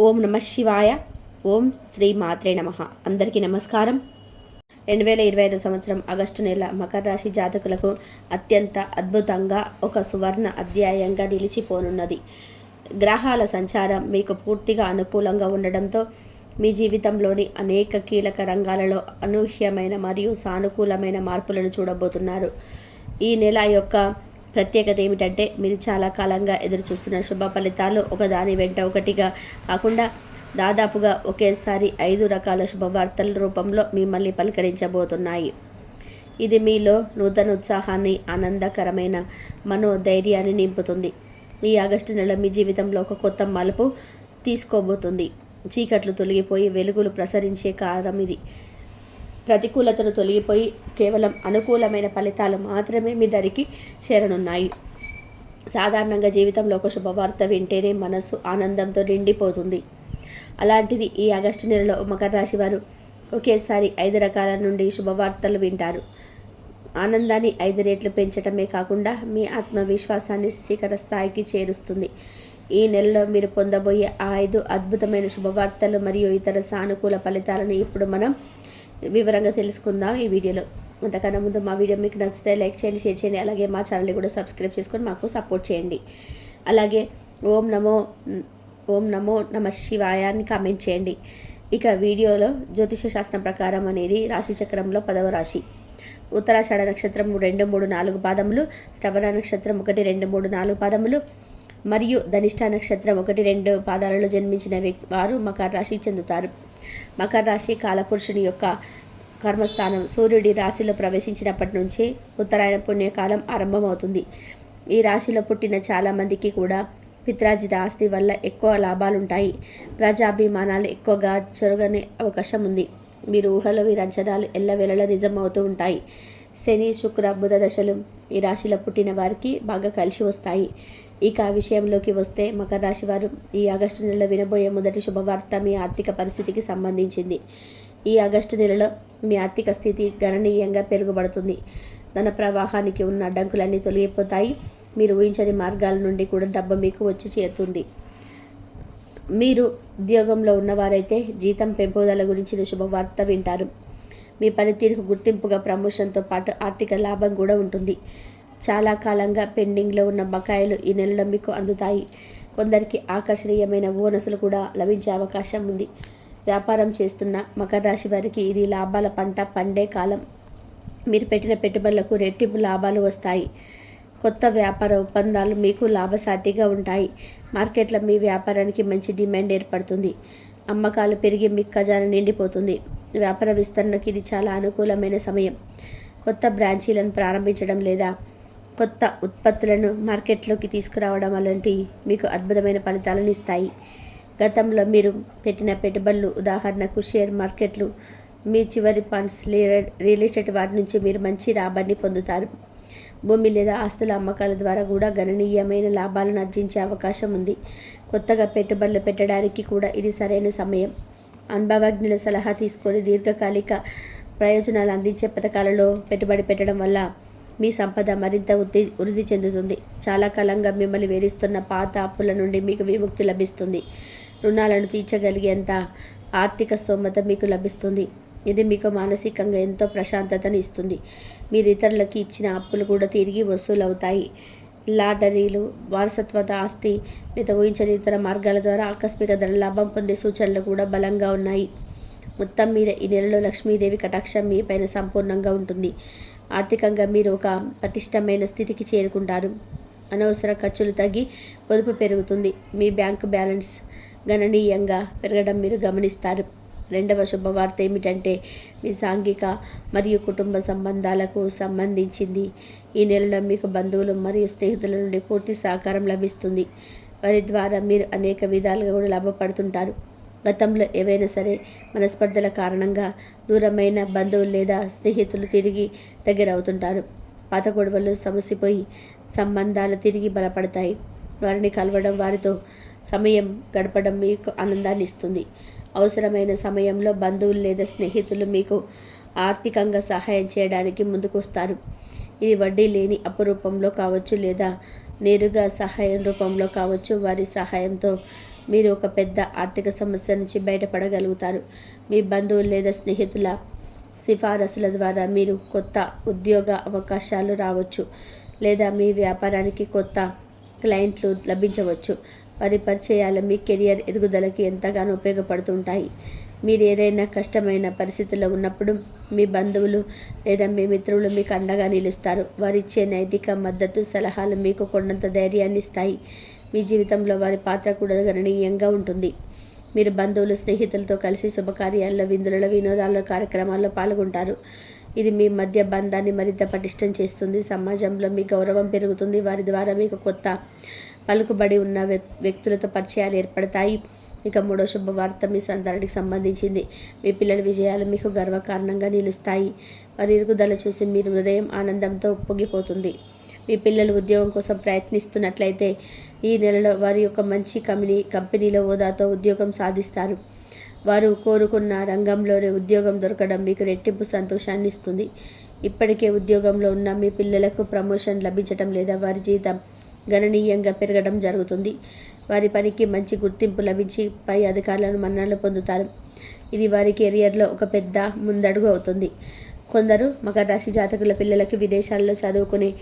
ఓం నమ శివాయ ఓం శ్రీ మాత్రే నమ. అందరికీ నమస్కారం. రెండు వేల ఇరవై ఐదు సంవత్సరం ఆగస్టు నెల మకర రాశి జాతకులకు అత్యంత అద్భుతంగా ఒక సువర్ణ అధ్యాయంగా నిలిచిపోనున్నది. గ్రహాల సంచారం మీకు పూర్తిగా అనుకూలంగా ఉండడంతో మీ జీవితంలోని అనేక కీలక రంగాలలో అనూహ్యమైన మరియు సానుకూలమైన మార్పులను చూడబోతున్నారు. ఈ నెల యొక్క ప్రత్యేకత ఏమిటంటే మీరు చాలా కాలంగా ఎదురు చూస్తున్న శుభ ఫలితాలు ఒకదాని వెంట ఒకటిగా కాకుండా దాదాపుగా ఒకేసారి ఐదు రకాల శుభవార్తల రూపంలో మిమ్మల్ని పలకరించబోతున్నాయి. ఇది మీలో నూతన ఉత్సాహాన్ని ఆనందకరమైన మనోధైర్యాన్ని నింపుతుంది. ఈ ఆగస్టు నెల మీ జీవితంలో ఒక కొత్త మలుపు తీసుకోబోతుంది. చీకట్లు తొలగిపోయి వెలుగులు ప్రసరించే కాలం ఇది. ప్రతికూలతలు తొలగిపోయి కేవలం అనుకూలమైన ఫలితాలు మాత్రమే మీ దరికి చేరనున్నాయి. సాధారణంగా జీవితంలో ఒక శుభవార్త వింటేనే మనసు ఆనందంతో నిండిపోతుంది. అలాంటిది ఈ ఆగస్టు నెలలో మకర రాశి వారు ఒకేసారి ఐదు రకాల నుండి శుభవార్తలు వింటారు. ఆనందాన్ని ఐదు రేట్లు పెంచడమే కాకుండా మీ ఆత్మవిశ్వాసాన్ని శిఖర స్థాయికి చేరుస్తుంది. ఈ నెలలో మీరు పొందబోయే ఆ ఐదు అద్భుతమైన శుభవార్తలు మరియు ఇతర సానుకూల ఫలితాలను ఇప్పుడు మనం వివరంగా తెలుసుకుందాం ఈ వీడియోలో. అంతకన్నా ముందు మా వీడియో మీకు నచ్చితే లైక్ చేయండి షేర్ చేయండి అలాగే మా ఛానల్ని కూడా సబ్స్క్రైబ్ చేసుకొని మాకు సపోర్ట్ చేయండి. అలాగే ఓం నమో ఓం నమో నమ శివాయ అని కామెంట్ చేయండి. ఇక వీడియోలో జ్యోతిష శాస్త్రం ప్రకారం అనేది రాశి చక్రంలో పదవ రాశి. ఉత్తరాషాఢ నక్షత్రం రెండు మూడు నాలుగు పాదములు శ్రవణ నక్షత్రం ఒకటి రెండు మూడు నాలుగు పాదములు మరియు ధనిష్ట నక్షత్రం ఒకటి రెండు పాదాలలో జన్మించిన వ్యక్తి వారు మకర రాశి చెందుతారు. మకర రాశి కాలపురుషుని యొక్క కర్మస్థానం సూర్యుడి రాశిలో ప్రవేశించినప్పటి నుంచి ఉత్తరాయణ పుణ్యకాలం ఆరంభమవుతుంది. ఈ రాశిలో పుట్టిన చాలామందికి కూడా పిత్రాజిత ఆస్తి వల్ల ఎక్కువ లాభాలుంటాయి. ప్రజాభిమానాలు ఎక్కువగా జరగనే అవకాశం ఉంది మీరు ఊహలో మీరు అంచనాలు ఎల్లవేళలా నిజమవుతూ ఉంటాయి. శని శుక్ర బుధ దశలు ఈ రాశిలో పుట్టిన వారికి బాగా కలిసి వస్తాయి. ఇక ఆ విషయంలోకి వస్తే మకర రాశి వారు ఈ ఆగస్టు నెలలో వినబోయే మొదటి శుభవార్త మీ ఆర్థిక పరిస్థితికి సంబంధించింది. ఈ ఆగస్టు నెలలో మీ ఆర్థిక స్థితి గణనీయంగా పెరుగుబడుతుంది ధన ప్రవాహానికి ఉన్న అడ్డంకులన్నీ తొలగిపోతాయి. మీరు ఊహించని మార్గాల నుండి కూడా డబ్బు మీకు వచ్చి చేరుతుంది. మీరు ఉద్యోగంలో ఉన్నవారైతే జీతం పెంపుదల గురించిన శుభవార్త వింటారు. మీ పనితీరుకు గుర్తింపుగా ప్రమోషన్తో పాటు ఆర్థిక లాభం కూడా ఉంటుంది. చాలా కాలంగా పెండింగ్లో ఉన్న బకాయిలు ఈ నెలలో మీకు అందుతాయి. కొందరికి ఆకర్షణీయమైన బోనసులు కూడా లభించే అవకాశం ఉంది. వ్యాపారం చేస్తున్న మకర రాశి వారికి ఇది లాభాల పంట పండే కాలం. మీరు పెట్టిన పెట్టుబడులకు రెట్టింపు లాభాలు వస్తాయి. కొత్త వ్యాపార ఒప్పందాలు మీకు లాభసాటిగా ఉంటాయి. మార్కెట్లో మీ వ్యాపారానికి మంచి డిమాండ్ ఏర్పడుతుంది. అమ్మకాలు పెరిగి మీ ఖజానా నిండిపోతుంది. వ్యాపార విస్తరణకు ఇది చాలా అనుకూలమైన సమయం. కొత్త బ్రాంచీలను ప్రారంభించడం లేదా కొత్త ఉత్పత్తులను మార్కెట్లోకి తీసుకురావడం అలాంటి మీకు అద్భుతమైన ఫలితాలను ఇస్తాయి. గతంలో మీరు పెట్టిన పెట్టుబడులు ఉదాహరణకు షేర్ మార్కెట్లు మీ చివరి ఫండ్స్ రియల్ ఎస్టేట్ వాటి నుంచి మీరు మంచి రాబడిని పొందుతారు. భూమి లేదా ఆస్తుల అమ్మకాల ద్వారా కూడా గణనీయమైన లాభాలను ఆర్జించే అవకాశం ఉంది. కొత్తగా పెట్టుబడులు పెట్టడానికి కూడా ఇది సరైన సమయం. అనుభవజ్ఞుల సలహా తీసుకొని దీర్ఘకాలిక ప్రయోజనాలు అందించే పథకాలలో పెట్టుబడి పెట్టడం వల్ల మీ సంపద మరింత వృద్ధి వృద్ధి చెందుతుంది. చాలా కాలంగా మిమ్మల్ని వేధిస్తున్న పాత అప్పుల నుండి మీకు విముక్తి లభిస్తుంది. రుణాలను తీర్చగలిగేంత ఆర్థిక స్తోమత మీకు లభిస్తుంది. ఇది మీకు మానసికంగా ఎంతో ప్రశాంతతని ఇస్తుంది. మీరు ఇతరులకి ఇచ్చిన అప్పులు కూడా తిరిగి వసూలు అవుతాయి లాటరీలు వారసత్వత ఆస్తి లేదా ఊహించని ఇతర మార్గాల ద్వారా ఆకస్మిక ధర లాభం పొందే సూచనలు కూడా బలంగా ఉన్నాయి. మొత్తం మీద ఈ నెలలో లక్ష్మీదేవి కటాక్షం మీ పైన సంపూర్ణంగా ఉంటుంది. ఆర్థికంగా మీరు ఒక పటిష్టమైన స్థితికి చేరుకుంటారు. అనవసర ఖర్చులు తగ్గి పొదుపు పెరుగుతుంది. మీ బ్యాంకు బ్యాలెన్స్ గణనీయంగా పెరగడం మీరు గమనిస్తారు. రెండవ శుభవార్త ఏమిటంటే మీ సాంఘిక మరియు కుటుంబ సంబంధాలకు సంబంధించింది. ఈ నెలలో మీకు బంధువులు మరియు స్నేహితుల నుండి పూర్తి సహకారం లభిస్తుంది. వారి ద్వారా మీరు అనేక విధాలుగా కూడా లాభపడుతుంటారు. గతంలో ఏవైనా సరే మనస్పర్ధల కారణంగా దూరమైన బంధువులు లేదా స్నేహితులు తిరిగి దగ్గర అవుతుంటారు. పాత గొడవలు సమసిపోయి సంబంధాలు తిరిగి బలపడతాయి. వారిని కలవడం వారితో సమయం గడపడం మీకు ఆనందాన్ని ఇస్తుంది. అవసరమైన సమయంలో బంధువులు లేదా స్నేహితులు మీకు ఆర్థికంగా సహాయం చేయడానికి ముందుకొస్తారు. ఇది వడ్డీ లేని అప్పు రూపంలో కావచ్చు లేదా నేరుగా సహాయం రూపంలో కావచ్చు వారి సహాయంతో మీరు ఒక పెద్ద ఆర్థిక సమస్య నుంచి బయటపడగలుగుతారు. మీ బంధువులు లేదా స్నేహితుల సిఫారసుల ద్వారా మీరు కొత్త ఉద్యోగ అవకాశాలు రావచ్చు లేదా మీ వ్యాపారానికి కొత్త క్లయింట్లు లభించవచ్చు. వారి పరిచయాలు మీ కెరియర్ ఎదుగుదలకి ఎంతగానో ఉపయోగపడుతుంటాయి. మీరు ఏదైనా కష్టమైన పరిస్థితుల్లో ఉన్నప్పుడు మీ బంధువులు లేదా మీ మిత్రులు మీకు అండగా నిలుస్తారు. వారిచ్చే నైతిక మద్దతు సలహాలు మీకు కొండంత ధైర్యాన్ని ఇస్తాయి. మీ జీవితంలో వారి పాత్ర కూడా గణనీయంగా ఉంటుంది. మీరు బంధువులు స్నేహితులతో కలిసి శుభకార్యాల్లో విందులలో వినోదాల్లో కార్యక్రమాల్లో పాల్గొంటారు. ఇది మీ మధ్య బంధాన్ని మరింత పటిష్టం చేస్తుంది. సమాజంలో మీ గౌరవం పెరుగుతుంది. వారి ద్వారా మీకు కొత్త పలుకుబడి ఉన్న వ్యక్తులతో పరిచయాలు ఏర్పడతాయి. ఇక మూడో శుభవార్త మీ సంతానానికి సంబంధించింది. మీ పిల్లల విజయాలు మీకు గర్వకారణంగా నిలుస్తాయి. వారి ఇరుగుదల చూసి మీ హృదయం ఆనందంతో పొంగిపోతుంది. మీ పిల్లలు ఉద్యోగం కోసం ప్రయత్నిస్తున్నట్లయితే ఈ నెలలో వారి యొక్క మంచి కంపెనీ కంపెనీలో హోదాతో ఉద్యోగం సాధిస్తారు. వారు కోరుకున్న రంగంలోనే ఉద్యోగం దొరకడం మీకు రెట్టింపు సంతోషాన్ని ఇస్తుంది. ఇప్పటికే ఉద్యోగంలో ఉన్న మీ పిల్లలకు ప్రమోషన్ లభించడం లేదా వారి జీతం గణనీయంగా పెరగడం జరుగుతుంది. వారి పనికి మంచి గుర్తింపు లభించి పై అధికారులను మన్ననలు పొందుతారు. ఇది వారి కెరియర్లో ఒక పెద్ద ముందడుగు అవుతుంది. కొందరు మకర రాశి జాతకుల పిల్లలకి విదేశాల్లో చదువుకుని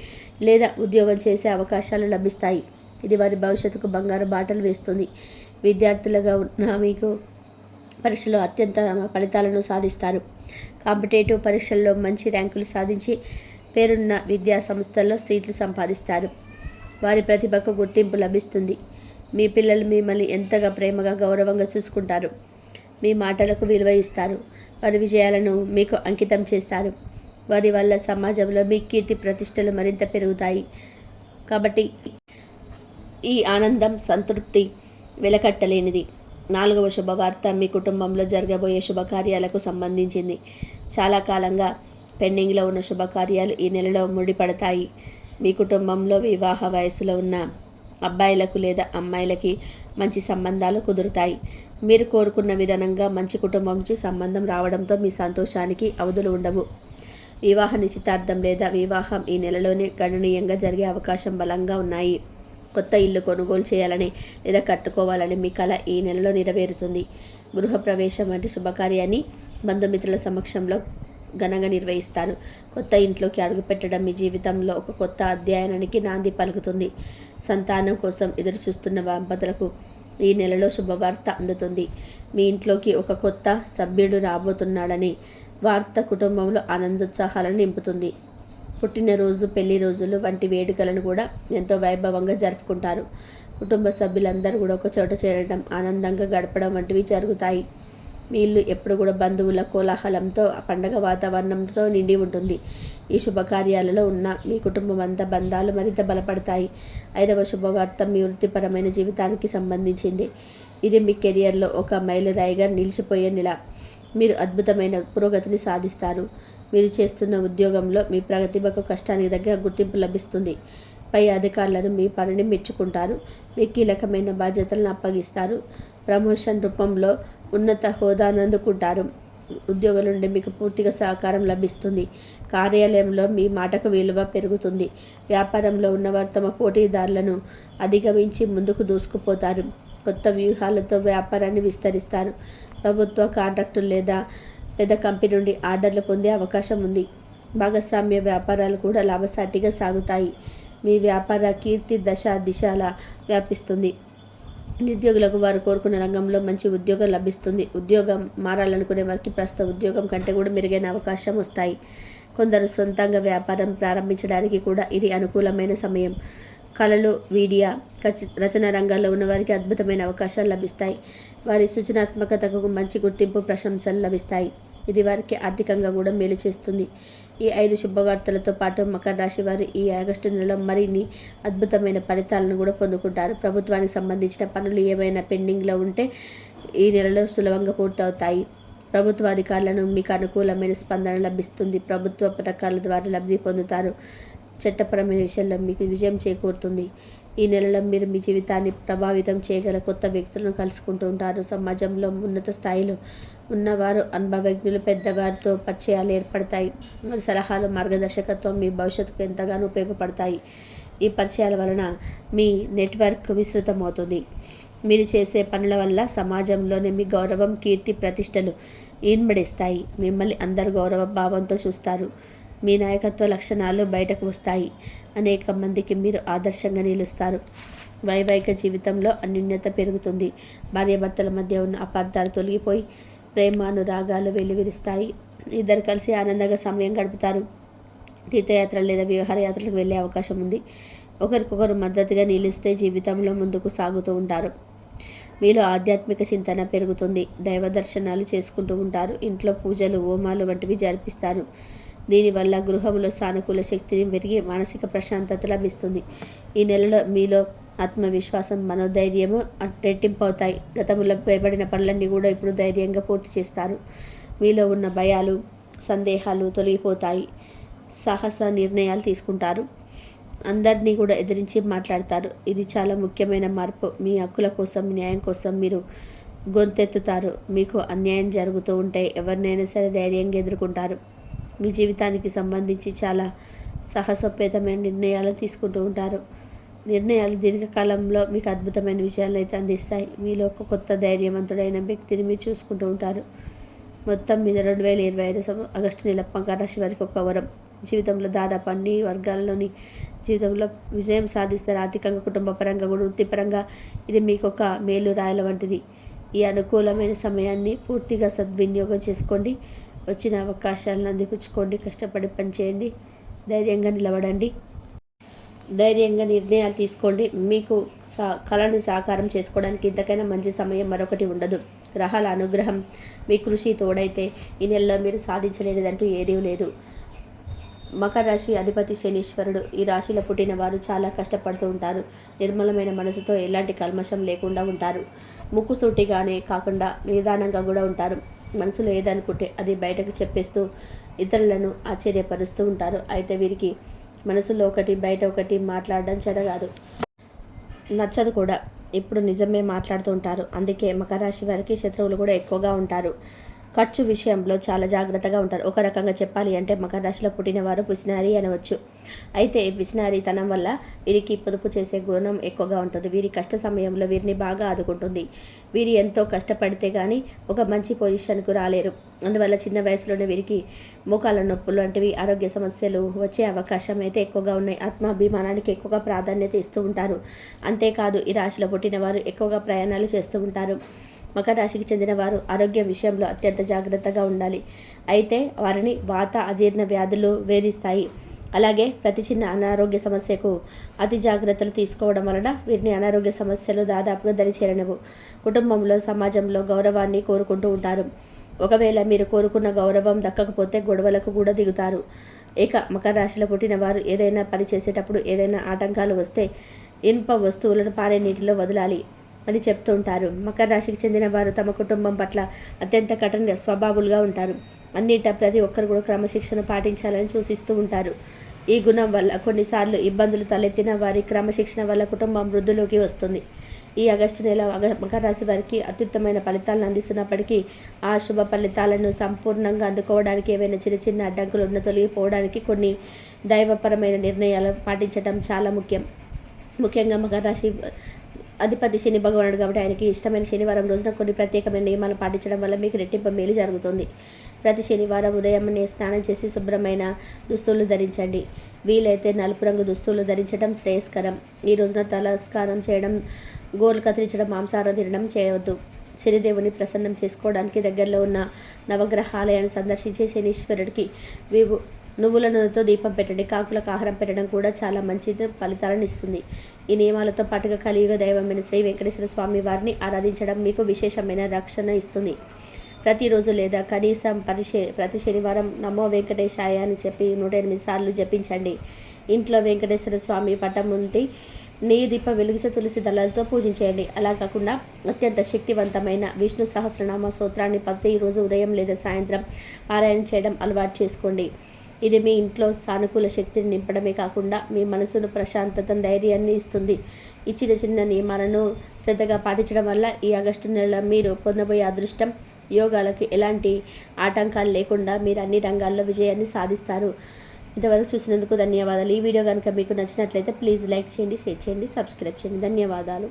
లేదా ఉద్యోగం చేసే అవకాశాలు లభిస్తాయి. ఇది వారి భవిష్యత్తుకు బంగారు బాటలు వేస్తుంది. విద్యార్థులుగా ఉన్న మీకు పరీక్షలో అత్యంత ఫలితాలను సాధిస్తారు. కాంపిటేటివ్ పరీక్షల్లో మంచి ర్యాంకులు సాధించి పేరున్న విద్యా సంస్థల్లో సీట్లు సంపాదిస్తారు. వారి ప్రతిభకు గుర్తింపు లభిస్తుంది. మీ పిల్లలు మిమ్మల్ని ఎంతగా ప్రేమగా గౌరవంగా చూసుకుంటారు మీ మాటలకు విలువ ఇస్తారు వారి విజయాలను మీకు అంకితం చేస్తారు. వారి వల్ల సమాజంలో మీ కీర్తి ప్రతిష్టలు మరింత పెరుగుతాయి. కాబట్టి ఈ ఆనందం సంతృప్తి వెలకట్టలేనిది. నాలుగవ శుభవార్త మీ కుటుంబంలో జరగబోయే శుభకార్యాలకు సంబంధించింది. చాలా కాలంగా పెండింగ్లో ఉన్న శుభకార్యాలు ఈ నెలలో ముడిపడతాయి. మీ కుటుంబంలో వివాహ వయసులో ఉన్న అబ్బాయిలకు లేదా అమ్మాయిలకి మంచి సంబంధాలు కుదురుతాయి. మీరు కోరుకున్న విధానంగా మంచి కుటుంబం నుంచి సంబంధం రావడంతో మీ సంతోషానికి అవధులు ఉండవు. వివాహ నిశ్చితార్థం లేదా వివాహం ఈ నెలలోనే గణనీయంగా జరిగే అవకాశం బలంగా ఉన్నాయి. కొత్త ఇల్లు కొనుగోలు చేయాలని లేదా కట్టుకోవాలని మీ కళ ఈ నెలలో నెరవేరుతుంది. గృహప్రవేశం వంటి శుభకార్యాన్ని బంధుమిత్రుల సమక్షంలో ఘనంగా నిర్వహిస్తారు కొత్త ఇంట్లోకి అడుగుపెట్టడం మీ జీవితంలో ఒక కొత్త అధ్యయనానికి నాంది పలుకుతుంది. సంతానం కోసం ఎదురు చూస్తున్న దంపతులకు ఈ నెలలో శుభవార్త అందుతుంది. మీ ఇంట్లోకి ఒక కొత్త సభ్యుడు రాబోతున్నాడని వార్త కుటుంబంలో ఆనందోత్సాహాలను నింపుతుంది. పుట్టినరోజు పెళ్ళి రోజులు వంటి వేడుకలను కూడా ఎంతో వైభవంగా జరుపుకుంటారు. కుటుంబ సభ్యులందరూ కూడా ఒక చోట చేరడం ఆనందంగా గడపడం వంటివి జరుగుతాయి. మీ ఇల్లు ఎప్పుడు కూడా బంధువుల కోలాహలంతో పండగ వాతావరణంతో నిండి ఉంటుంది. ఈ శుభకార్యాలలో ఉన్న మీ కుటుంబం అంతా బంధాలు మరింత బలపడతాయి. ఐదవ శుభవార్త మీ వృత్తిపరమైన జీవితానికి సంబంధించింది. ఇది మీ కెరియర్లో ఒక మైలురాయిగా నిలిచిపోయే నెల. మీరు అద్భుతమైన పురోగతిని సాధిస్తారు. మీరు చేస్తున్న ఉద్యోగంలో మీ ప్రతిభకు కష్టానికి దగ్గర గుర్తింపు లభిస్తుంది. పై అధికారులను మీ పనిని మెచ్చుకుంటారు. మీ కీలకమైన బాధ్యతలను అప్పగిస్తారు. ప్రమోషన్ రూపంలో ఉన్నత హోదాను అందుకుంటారు. ఉద్యోగుల నుండి మీకు పూర్తిగా సహకారం లభిస్తుంది. కార్యాలయంలో మీ మాటకు విలువ పెరుగుతుంది. వ్యాపారంలో ఉన్నవారు తమ పోటీదారులను అధిగమించి ముందుకు దూసుకుపోతారు. కొత్త వ్యూహాలతో వ్యాపారాన్ని విస్తరిస్తారు. ప్రభుత్వ కాంట్రాక్టులు లేదా పెద్ద కంపెనీ నుండి ఆర్డర్లు పొందే అవకాశం ఉంది. భాగస్వామ్య వ్యాపారాలు కూడా లాభసాటిగా సాగుతాయి. మీ వ్యాపార కీర్తి దశ దిశల వ్యాపిస్తుంది. నిరుద్యోగులకు వారు కోరుకున్న రంగంలో మంచి ఉద్యోగం లభిస్తుంది. ఉద్యోగం మారాలనుకునే వారికి ప్రస్తుత ఉద్యోగం కంటే కూడా మెరుగైన అవకాశం వస్తాయి. కొందరు సొంతంగా వ్యాపారం ప్రారంభించడానికి కూడా ఇది అనుకూలమైన సమయం. కళలు వీడియా రచన రంగాల్లో ఉన్న వారికి అద్భుతమైన అవకాశాలు లభిస్తాయి. వారి సృజనాత్మకతకు మంచి గుర్తింపు ప్రశంసలు లభిస్తాయి. ఇది వారికి ఆర్థికంగా కూడా మేలు చేస్తుంది. ఈ ఐదు శుభవార్తలతో పాటు మకర రాశి వారు ఈ ఆగస్టు నెలలో మరిన్ని అద్భుతమైన ఫలితాలను కూడా పొందుకుంటారు. ప్రభుత్వానికి సంబంధించిన పనులు ఏమైనా పెండింగ్లో ఉంటే ఈ నెలలో సులభంగా పూర్తవుతాయి. ప్రభుత్వ అధికారులను మీకు అనుకూలమైన స్పందన లభిస్తుంది. ప్రభుత్వ పథకాల ద్వారా లబ్ధి పొందుతారు. చట్టపరమైన విషయంలో మీకు విజయం చేకూరుతుంది. ఈ నెలలో మీరు మీ జీవితాన్ని ప్రభావితం చేయగల కొత్త వ్యక్తులను కలుసుకుంటూ ఉంటారు. సమాజంలో ఉన్నత స్థాయిలో ఉన్నవారు అనుభవజ్ఞులు పెద్దవారితో పరిచయాలు ఏర్పడతాయి. వారి సలహాలు మార్గదర్శకత్వం మీ భవిష్యత్తుకు ఎంతగానో ఉపయోగపడతాయి. ఈ పరిచయాల వలన మీ నెట్వర్క్ విస్తృతమవుతుంది. మీరు చేసే పనుల వల్ల సమాజంలోనే మీ గౌరవం కీర్తి ప్రతిష్టలు ఈన్బడిస్తాయి. మిమ్మల్ని అందరు గౌరవ భావంతో చూస్తారు. మీ నాయకత్వ లక్షణాలు బయటకు వస్తాయి. అనేక మందికి మీరు ఆదర్శంగా నిలుస్తారు. వైవాహిక జీవితంలో అన్యూన్యత పెరుగుతుంది. భార్యాభర్తల మధ్య ఉన్న అపార్థాలు తొలగిపోయి ప్రేమానురాగాలు వెలువరిస్తాయి. ఇద్దరు కలిసి ఆనందంగా సమయం గడుపుతారు. తీర్థయాత్రలు లేదా విహారయాత్రలకు వెళ్ళే అవకాశం ఉంది. ఒకరికొకరు మద్దతుగా నిలిస్తే జీవితంలో ముందుకు సాగుతూ ఉంటారు. మీలో ఆధ్యాత్మిక చింతన పెరుగుతుంది. దైవ దర్శనాలు చేసుకుంటూ ఉంటారు. ఇంట్లో పూజలు హోమాలు వంటివి జరిపిస్తారు. దీనివల్ల గృహంలో సానుకూల శక్తిని పెరిగి మానసిక ప్రశాంతత లభిస్తుంది. ఈ నెలలో మీలో ఆత్మవిశ్వాసం మనోధైర్యము రెట్టింపు అవుతాయి గతంలో భయపడిన పనులన్నీ కూడా ఇప్పుడు ధైర్యంగా పూర్తి చేస్తారు. మీలో ఉన్న భయాలు సందేహాలు తొలగిపోతాయి. సాహస నిర్ణయాలు తీసుకుంటారు. అందరినీ కూడా ఎదిరించి మాట్లాడతారు. ఇది చాలా ముఖ్యమైన మార్పు. మీ హక్కుల కోసం న్యాయం కోసం మీరు గొంతెత్తుతారు. మీకు అన్యాయం జరుగుతూ ఉంటే ఎవరినైనా సరే ధైర్యంగా ఎదుర్కొంటారు. మీ జీవితానికి సంబంధించి చాలా సాహసోపేతమైన నిర్ణయాలు తీసుకుంటూ ఉంటారు. నిర్ణయాలు దీర్ఘకాలంలో మీకు అద్భుతమైన విజయాలను అయితే అందిస్తాయి. మీలో ఒక కొత్త ధైర్యవంతుడైన వ్యక్తిని మీరు చూసుకుంటూ ఉంటారు. మొత్తం మీద రెండు వేల ఇరవై ఐదు ఆగస్టు నెల మకర రాశి వారికి ఒక వరం. జీవితంలో దాదాపు అన్ని వర్గాల్లోని జీవితంలో విజయం సాధిస్తారు. ఆర్థికంగా కుటుంబ పరంగా కూడా వృత్తిపరంగా ఇది మీకు ఒక మేలు రాయల వంటిది. ఈ అనుకూలమైన సమయాన్ని పూర్తిగా సద్వినియోగం చేసుకోండి. వచ్చిన అవకాశాలను అందిపుచ్చుకోండి కష్టపడి పనిచేయండి ధైర్యంగా నిలబడండి. ధైర్యంగా నిర్ణయాలు తీసుకోండి. మీకు సా కళని సాకారం చేసుకోవడానికి ఇంతకైనా మంచి సమయం మరొకటి ఉండదు. గ్రహాల అనుగ్రహం మీ కృషి తోడైతే ఈ నెలలో మీరు సాధించలేనిదంటూ ఏదీ లేదు. మకర రాశి అధిపతి శనీశ్వరుడు ఈ రాశిలో పుట్టిన వారు చాలా కష్టపడుతూ ఉంటారు. నిర్మలమైన మనసుతో ఎలాంటి కల్మషం లేకుండా ఉంటారు. ముక్కుసూటిగానే కాకుండా నిదానంగా కూడా ఉంటారు. మనసులో ఏదనుకుంటే అది బయటకు చెప్పేస్తూ ఇతరులను ఆశ్చర్యపరుస్తూ ఉంటారు. అయితే వీరికి మనసులో ఒకటి బయట ఒకటి మాట్లాడడం చెరగాదు. నచ్చదు కూడా. ఇప్పుడు నిజమే మాట్లాడుతూ ఉంటారు. అందుకే మకర రాశి వారికి శత్రువులు కూడా ఎక్కువగా ఉంటారు. ఖర్చు విషయంలో చాలా జాగ్రత్తగా ఉంటారు. ఒక రకంగా చెప్పాలి అంటే మకర రాశిలో పుట్టిన వారు పిసినారి అనవచ్చు. అయితే పిసినారితనం వల్ల వీరికి పొదుపు చేసే గుణం ఎక్కువగా ఉంటుంది. వీరి కష్ట సమయంలో వీరిని బాగా ఆదుకుంటుంది. వీరు ఎంతో కష్టపడితే కానీ ఒక మంచి పొజిషన్కు రాలేరు. అందువల్ల చిన్న వయసులోనే వీరికి మోకాల నొప్పులు లాంటివి ఆరోగ్య సమస్యలు వచ్చే అవకాశం అయితే ఎక్కువగా ఉన్నాయి. ఆత్మాభిమానానికి ఎక్కువగా ప్రాధాన్యత ఇస్తూ ఉంటారు. అంతేకాదు ఈ రాశిలో పుట్టిన వారు ఎక్కువగా ప్రయాణాలు చేస్తూ ఉంటారు. మకర రాశికి చెందిన వారు ఆరోగ్య విషయంలో అత్యంత జాగ్రత్తగా ఉండాలి. అయితే వారిని వాత అజీర్ణ వ్యాధులు వేధిస్తాయి. అలాగే ప్రతి చిన్న అనారోగ్య సమస్యకు అతి జాగ్రత్తలు తీసుకోవడం వలన వీరిని అనారోగ్య సమస్యలు దాదాపుగా దరిచేరనవు కుటుంబంలో సమాజంలో గౌరవాన్ని కోరుకుంటూ ఉంటారు. ఒకవేళ మీరు కోరుకున్న గౌరవం దక్కకపోతే గొడవలకు కూడా దిగుతారు. ఇక మకర రాశిలో పుట్టిన వారు ఏదైనా పని చేసేటప్పుడు ఏదైనా ఆటంకాలు వస్తే ఇనుప వస్తువులను పారే నీటిలో వదలాలి. అని చెప్తూ ఉంటారు మకర రాశికి చెందిన వారు తమ కుటుంబం పట్ల అత్యంత కఠిన స్వభావులుగా ఉంటారు. అన్నిట ప్రతి ఒక్కరు కూడా క్రమశిక్షణ పాటించాలని సూచిస్తూ ఉంటారు. ఈ గుణం వల్ల కొన్నిసార్లు ఇబ్బందులు తలెత్తిన వారి క్రమశిక్షణ వల్ల కుటుంబం వృద్ధిలోకి వస్తుంది. ఈ ఆగస్టు నెల మకర రాశి వారికి అత్యుత్తమైన ఫలితాలను అందిస్తున్నప్పటికీ ఆ శుభ ఫలితాలను సంపూర్ణంగా అందుకోవడానికి ఏవైనా చిన్న చిన్న అడ్డంకులు ఉన్న తొలగిపోవడానికి కొన్ని దైవపరమైన నిర్ణయాలు పాటించడం చాలా ముఖ్యం. ముఖ్యంగా మకర రాశి అధిపతి శని భగవానుడు కాబట్టి ఆయనకి ఇష్టమైన శనివారం రోజున కొన్ని ప్రత్యేకమైన నియమాలు పాటించడం వల్ల మీకు రెట్టింపు మేలు జరుగుతుంది. ప్రతి శనివారం ఉదయంనే స్నానం చేసి శుభ్రమైన దుస్తులు ధరించండి. వీలైతే నలుపు రంగు దుస్తులు ధరించడం శ్రేయస్కరం. ఈ రోజున తలస్కారం చేయడం గోర్లు కత్తిరించడం మాంసాహారం తినడం చేయవద్దు. శనిదేవుని ప్రసన్నం చేసుకోవడానికి దగ్గరలో ఉన్న నవగ్రహాలయాన్ని సందర్శించే శనీశ్వరుడికి విభూ నువ్వుల నూనెతో దీపం పెట్టండి. కాకులకు ఆహారం పెట్టడం కూడా చాలా మంచి ఫలితాలను ఇస్తుంది. ఈ నియమాలతో పాటుగా కలియుగ దైవమైన శ్రీ వెంకటేశ్వర స్వామి వారిని ఆరాధించడం మీకు విశేషమైన రక్షణ ఇస్తుంది. ప్రతిరోజు లేదా కనీసం పరిశే ప్రతి శనివారం నమో వెంకటేశాయ అని చెప్పి నూట ఎనిమిది సార్లు జపించండి. ఇంట్లో వెంకటేశ్వర స్వామి పటం ఉంటే నెయ్యి దీపం వెలిగిసే తులసి దళాలతో పూజించేయండి. అలా కాకుండా అత్యంత శక్తివంతమైన విష్ణు సహస్రనామ సూత్రాన్ని ప్రతిరోజు ఉదయం లేదా సాయంత్రం పారాయణ చేయడం అలవాటు చేసుకోండి. ఇది మీ ఇంట్లో సానుకూల శక్తిని నింపడమే కాకుండా మీ మనసును ప్రశాంతత ధైర్యాన్ని ఇస్తుంది. ఈ చిన్న చిన్న నియమాలను శ్రద్ధగా పాటించడం వల్ల ఈ ఆగస్టు నెలలో మీరు పొందబోయే అదృష్టం యోగాలకు ఎలాంటి ఆటంకాలు లేకుండా మీరు అన్ని రంగాల్లో విజయాన్ని సాధిస్తారు. ఇంతవరకు చూసినందుకు ధన్యవాదాలు. ఈ వీడియో కనుక మీకు నచ్చినట్లయితే ప్లీజ్ లైక్ చేయండి షేర్ చేయండి సబ్స్క్రైబ్ చేయండి. ధన్యవాదాలు.